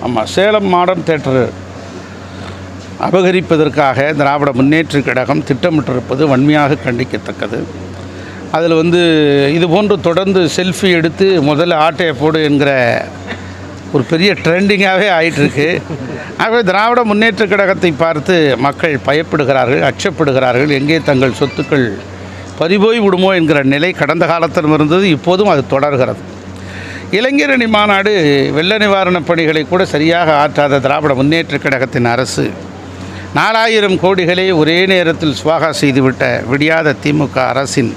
ஆமாம் Salem modern theatre அபகரிப்பதற்காக திராவிட முன்னேற்றக் கழகம் திட்டமிட்டிருப்பது வன்மையாக கண்டிக்கத்தக்கது. அதில் வந்து இது போன்று தொடர்ந்து செல்ஃபி எடுத்து முதல்ல ஆட்டையை போடு என்கிற ஒரு பெரிய ட்ரெண்டிங்காகவே ஆயிட்டிருக்கு. ஆகவே திராவிட முன்னேற்றக் கழகத்தை பார்த்து மக்கள் பயப்படுகிறார்கள் அச்சப்படுகிறார்கள் எங்கே தங்கள் சொத்துக்கள் பறிபோய் விடுமோ என்கிற நிலை கடந்த காலத்திலும் இருந்தது இப்போதும் அது தொடர்கிறது. இளைஞரணி மாநாடு வெள்ள நிவாரணப் பணிகளை கூட சரியாக ஆற்றாத திராவிட முன்னேற்றக் கழகத்தின் அரசு நாலாயிரம் கோடிகளை ஒரே நேரத்தில் சுவாகா செய்துவிட்ட விடியாத திமுக அரசின்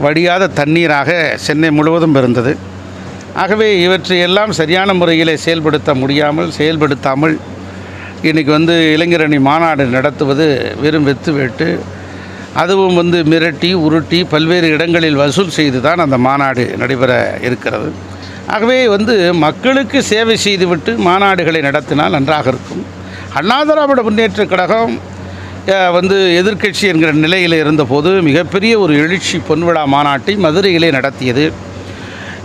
வடியாத தண்ணீராக சென்னை முழுவதும் இருந்தது. ஆகவே இவற்றை எல்லாம் சரியான முறையில் செயல்படுத்த முடியாமல் செயல்படுத்தாமல் இன்றைக்கி வந்து இளைஞரணி மாநாடு நடத்துவது வெறும் வெத்து வேட்டு. அதுவும் வந்து மிரட்டி உருட்டி பல்வேறு இடங்களில் வசூல் செய்து தான் அந்த மாநாடு நடைபெற இருக்கிறது. ஆகவே வந்து மக்களுக்கு சேவை செய்துவிட்டு மாநாடுகளை நடத்தினால் நன்றாக இருக்கும். அண்ணா திராவிட முன்னேற்றக் கழகம் வந்து எதிர்க்கட்சி என்கிற நிலையில் இருந்தபோது மிகப்பெரிய ஒரு எழுச்சி பொன்விழா மாநாட்டை மதுரையிலே நடத்தியது.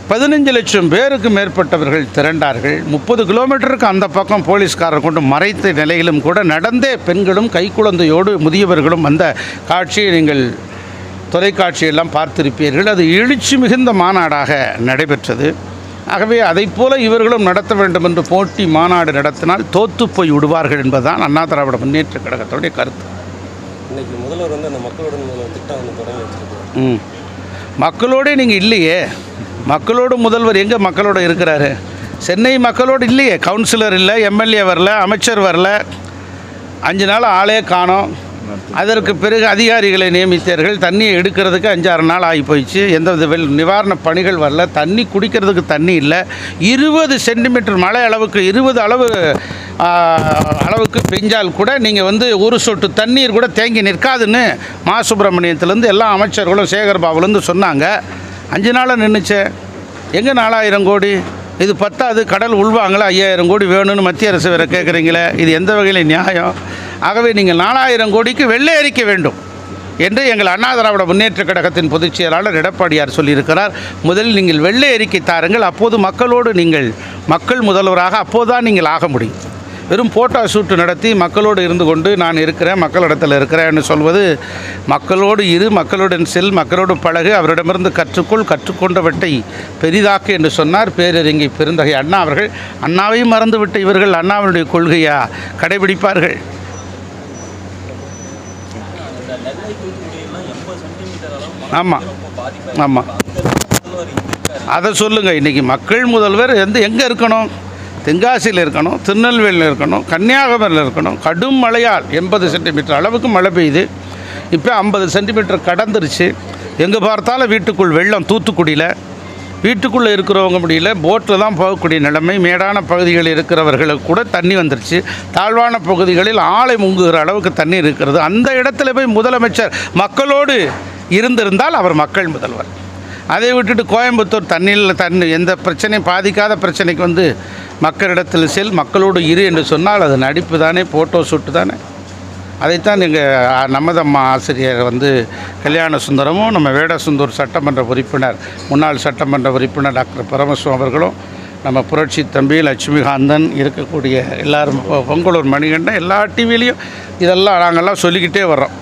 பதினஞ்சு லட்சம் பேருக்கு மேற்பட்டவர்கள் திரண்டார்கள். முப்பது கிலோமீட்டருக்கு அந்த பக்கம் போலீஸ்காரர் கொண்டு மறைத்த நிலையிலும் கூட நடந்தே பெண்களும் கைக்குழந்தையோடு முதியவர்களும் அந்த காட்சியை நீங்கள் தொலைக்காட்சியெல்லாம் பார்த்திருப்பீர்கள். அது எழுச்சி மிகுந்த மாநாடாக நடைபெற்றது. ஆகவே அதைப் போல இவர்களும் நடத்த வேண்டும் என்று போட்டி மாநாடு நடத்தினால் தோத்து போய் விடுவார்கள் என்பதுதான் அண்ணா திராவிட முன்னேற்றக் கழகத்துடைய கருத்து. இன்னைக்கு முதல்வர் வந்து அந்த மக்களுடன் திட்டம் ம். மக்களோடே நீங்கள் இல்லையே. மக்களோடு முதல்வர் எங்கே மக்களோட இருக்கிறாரு? சென்னை மக்களோடு இல்லையே. கவுன்சிலர் இல்லை எம்எல்ஏ வரல அமைச்சர் வரல. அஞ்சு நாள் ஆளே காணோம். அதற்கு பிறகு அதிகாரிகளை நியமித்தார்கள். தண்ணியை எடுக்கிறதுக்கு அஞ்சாறு நாள் ஆகி போயிடுச்சு எந்த வித வெள் நிவாரணப் பணிகள் வரல. தண்ணி குடிக்கிறதுக்கு தண்ணி இல்லை. இருபது சென்டிமீட்டர் மழை அளவுக்கு இருபது அளவு அளவுக்கு பெஞ்சால் கூட நீங்கள் வந்து ஒரு சொட்டு தண்ணீர் கூட தேங்கி நிற்காதுன்னு மா. சுப்பிரமணியத்துலேருந்து எல்லா அமைச்சர்களும் சேகர் பாபுலேருந்து சொன்னாங்க. அஞ்சு நாளாக நின்றுச்சே எங்கே நாலாயிரம் கோடி? இது பத்தாது. கடல் உள்வாங்களா ஐயாயிரம் கோடி வேணும்னு மத்திய அரசு வேறு கேட்குறீங்களே இது எந்த வகையில் நியாயம்? ஆகவே நீங்கள் நாலாயிரம் கோடிக்கு வெள்ளை அறிக்க வேண்டும் என்று எங்கள் அண்ணா திராவிட முன்னேற்றக் கழகத்தின் பொதுச் செயலாளர் எடப்பாடியார் சொல்லியிருக்கிறார். முதலில் நீங்கள் வெள்ளை அறிக்கை தாருங்கள் அப்போது மக்களோடு நீங்கள் மக்கள் முதல்வராக அப்போதுதான் நீங்கள் ஆக முடியும். வெறும் போட்டோ ஷூட்டு நடத்தி மக்களோடு இருந்து கொண்டு நான் இருக்கிறேன் மக்களிடத்தில் இருக்கிறேன்னு சொல்வது மக்களோடு இரு மக்களுடன் செல் மக்களோடு பழகு அவரிடமிருந்து கற்றுக்கொள் கற்றுக்கொண்டவற்றை பெரிதாக்கு என்று சொன்னார். பேரறிஞர் பெருந்தகை அண்ணா அவர்கள். அண்ணாவையும் மறந்துவிட்ட இவர்கள் அண்ணாவினுடைய கொள்கையா? கடைபிடிப்பார்கள். ஆமாம் ஆமாம் அதை சொல்லுங்கள் இன்றைக்கி மக்கள் முதல்வர் எந்த எங்கே இருக்கணும்? தென்காசியில் இருக்கணும் திருநெல்வேலியில் இருக்கணும் கன்னியாகுமரியில் இருக்கணும். கடும் மழையால் எண்பது சென்டிமீட்டர் அளவுக்கு மழை பெய்யுது. இப்போ ஐம்பது சென்டிமீட்டர் கடந்துருச்சு. எங்கே பார்த்தாலும் வீட்டுக்குள் வெள்ளம் தூத்துக்குடியில். வீட்டுக்குள்ளே இருக்கிறவங்க முடியல போட்டில் தான் போகக்கூடிய நிலைமை. மேடான பகுதிகளில் இருக்கிறவர்களுக்கு கூட தண்ணி வந்துருச்சு. தாழ்வான பகுதிகளில் ஆலை முங்குகிற அளவுக்கு தண்ணி இருக்கிறது. அந்த இடத்துல போய் முதலமைச்சர் மக்களோடு இருந்திருந்தால் அவர் மக்கள் முதல்வர். அதை விட்டுட்டு கோயம்புத்தூர் தண்ணியில் தண்ணி எந்த பிரச்சனையும் பாதிக்காத பிரச்சனைக்கு வந்து மக்களிடத்தில் செல் மக்களோடு இரு என்று சொன்னால் அது நடிப்பு தானே ஃபோட்டோ ஷூட்டு தானே. அதைத்தான் எங்கள் நமதம்மா ஆசிரியர் வந்து கல்யாண சுந்தரமும் நம்ம வேடசுந்தூர் சட்டமன்ற உறுப்பினர் முன்னாள் சட்டமன்ற உறுப்பினர் டாக்டர் பரமசிவம் அவர்களும் நம்ம புரட்சி தம்பி லட்சுமிகாந்தன் இருக்கக்கூடிய எல்லாரும் பொங்கலூர் மணிகண்டன் எல்லா டிவிலையும் இதெல்லாம் நாங்கள்லாம் சொல்லிக்கிட்டே வர்றோம்.